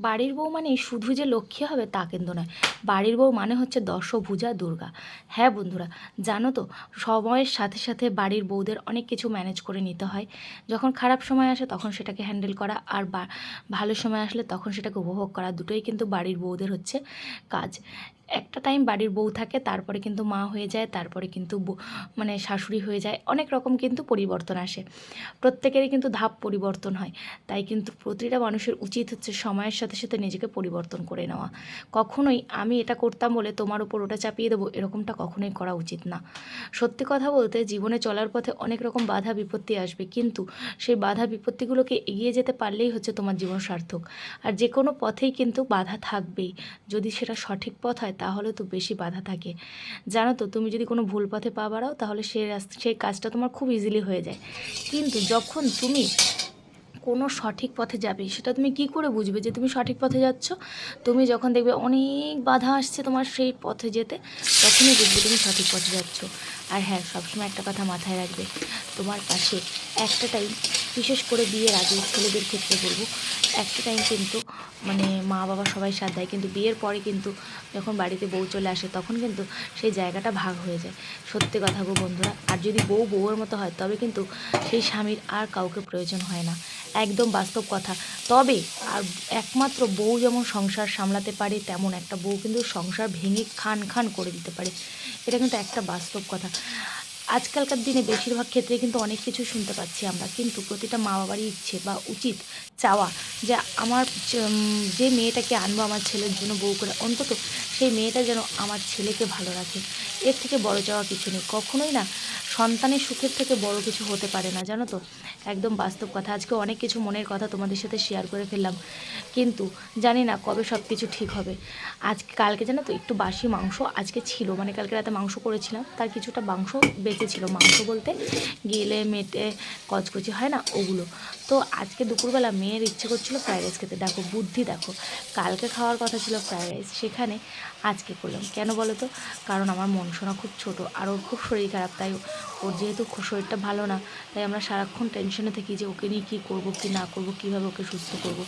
বাড়ির বউ মানে শুধু যে লক্ষ্মী হবে তা কিন্তু নয়। বাড়ির বউ মানে হচ্ছে দশভুজা দুর্গা। হ্যাঁ বন্ধুরা, জানো তো, সময়ের সাথে সাথে বাড়ির বউদের অনেক কিছু ম্যানেজ করে নিতে হয়। যখন খারাপ সময় আসে তখন সেটাকে হ্যান্ডেল করা আর ভালো সময় আসলে তখন সেটাকে উপভোগ করা দুটোই কিন্তু বাড়ির বউদের হচ্ছে কাজ। একটা টাইম বাড়ির বউ থাকে, তারপরে কিন্তু মা হয়ে যায়, তারপরে কিন্তু মানে শাশুড়ি হয়ে যায়, অনেক রকম কিন্তু পরিবর্তন আসে। প্রত্যেকেরই কিন্তু ধাপ পরিবর্তন হয়। তাই কিন্তু প্রতিটা মানুষের উচিত হচ্ছে সময়ের সাথে সাথে নিজেকে পরিবর্তন করে নেওয়া। কখনোই আমি এটা করতাম বলে তোমার উপর ওটা চাপিয়ে দেবো, এরকমটা কখনোই করা উচিত না। সত্যি কথা বলতে জীবনে চলার পথে অনেক রকম বাধা বিপত্তি আসবে, কিন্তু সেই বাধা বিপত্তিগুলোকে এগিয়ে যেতে পারলেই হচ্ছে তোমার জীবন সার্থক। আর যে কোনো পথেই কিন্তু বাধা থাকবেই। যদি সেটা সঠিক পথ হয় তাহলে তো বেশি বাধা থাকে। জানো তো, তুমি যদি কোনো ভুল পথে পা বাড়াও, তাহলে সে সেই কাজটা তোমার খুব ইজিলি হয়ে যায়। কিন্তু যখন তুমি কোনো সঠিক পথে যাবে। সেটা তুমি কি করে বুঝবে যে তুমি সঠিক পথে যাচ্ছ? তুমি যখন দেখবে অনেক বাধা আসছে তোমার সেই পথে যেতে, তখনই বুঝবে তুমি সঠিক পথে যাচ্ছ। আর হ্যাঁ সবসময় একটা কথা মাথায় রাখবে, তোমার পাশে একটা টাইম বিশেষ করে বিয়ের আগে ছেলেদের ক্ষেত্রে বলব, একটা টাইম কিন্তু মানে মা বাবা সবাই সাথ দেয়, কিন্তু বিয়ের পরে কিন্তু যখন বাড়িতে বউ চলে আসে, তখন কিন্তু সেই জায়গাটা ভাগ হয়ে যায়। সত্যি কথা গো বন্ধুরা, আর যদি বউ বউয়ের মতো হয়, তবে কিন্তু সেই স্বামীর আর কাউকে প্রয়োজন হয় না। একদম বাস্তব কথা। তবে আর একমাত্র বউ যেমন সংসার সামলাতে পারে, তেমন একটা বউ কিন্তু সংসার ভেঙে খান খান করে দিতে পারে। এটা কিন্তু একটা বাস্তব কথা। আজকালকার দিনে বেশিরভাগ ক্ষেত্রে কিন্তু অনেক কিছু শুনতে পাচ্ছি আমরা। কিন্তু প্রতিটা মা বাবারই ইচ্ছে বা উচিত চাওয়া যে আমার যে মেয়েটাকে আনব আমার ছেলের জন্য বউ করে, অন্তত সেই মেয়েটা যেন আমার ছেলেকে ভালো রাখে। এর থেকে বড় চাওয়া কিছু নেই। কখনোই না সন্তানের সুখের থেকে বড় কিছু হতে পারে না, জানো তো? একদম বাস্তব কথা। আজকে অনেক কিছু মনের কথা তোমাদের সাথে শেয়ার করে ফেললাম। কিন্তু জানি না কবে সব কিছু ঠিক হবে। আজকে, কালকে জানো তো একটু বাসি মাংস আজকে ছিল। মানে কালকে রাতে মাংস করেছিলাম। তার কিছুটা মাংস বেঁচে ছিল মাংস বলতে গেলে মেটে, কচকচি হয় না, ওগুলো। তো আজকে দুপুরবেলা মেয়ের ইচ্ছে করছিল ফ্রাইড রাইস খেতে। দেখো, বুদ্ধি দেখো। কালকে খাওয়ার কথা ছিল ফ্রাইড রাইস সেখানে আজকে করলাম। কেন বলো তো? কারণ আমার মন শোনা খুব ছোট। আর ওর খুব শরীর খারাপ, তাই ওর যেহেতু শরীরটা ভালো না, তাই আমরা সারাক্ষণ টেনশনে থাকি যে ওকে নিয়ে কী করব, কী না করব, কীভাবে ওকে সুস্থ করব।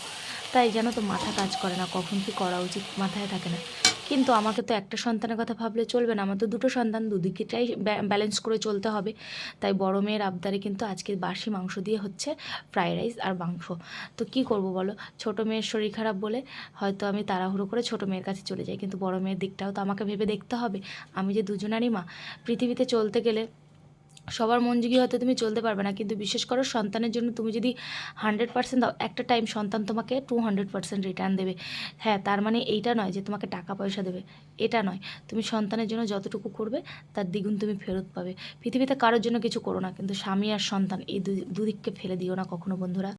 তাই জানো তো মাথা কাজ করে না, কখন কী করা উচিত মাথায় থাকে না। কিন্তু আমাকে তো একটা সন্তানের কথা ভাবলে চলবে না, আমার তো দুটো সন্তান, দুদিকটাই ব্যালেন্স করে চলতে হবে। তাই বড় মেয়ের আবদারে কিন্তু আজকে বাসি মাংস দিয়ে হচ্ছে ফ্রাইড রাইস আর মাংস। তো কি করব বলো? ছোট মেয়ের শরীর খারাপ বলে হয়তো আমি তাড়াহুড়ো করে ছোট মেয়ের কাছে চলে যাই, কিন্তু বড় মেয়ের দিকটাও তো আমাকে ভেবে দেখতে হবে। আমি যে দুজনারই মা, পৃথিবীতে চলতে গেলে সবার মন জুগিয়ে হয়তো তুমি চলতে পারবে না, কিন্তু বিশেষ করে সন্তানের জন্য তুমি যদি হান্ড্রেড পার্সেন্ট দাও, একটা টাইম সন্তান তোমাকে টু হান্ড্রেড পার্সেন্ট রিটার্ন দেবে। হ্যাঁ তার মানে এইটা নয় যে তোমাকে টাকা পয়সা দেবে, এটা নয়। তুমি সন্তানের জন্য যতটুকু করবে, তার দ্বিগুণ তুমি ফেরত পাবে। পৃথিবীতে কারোর জন্য কিছু করো না, কিন্তু স্বামী আর সন্তান এই দুদিককে ফেলে দিও না কখনো বন্ধুরা।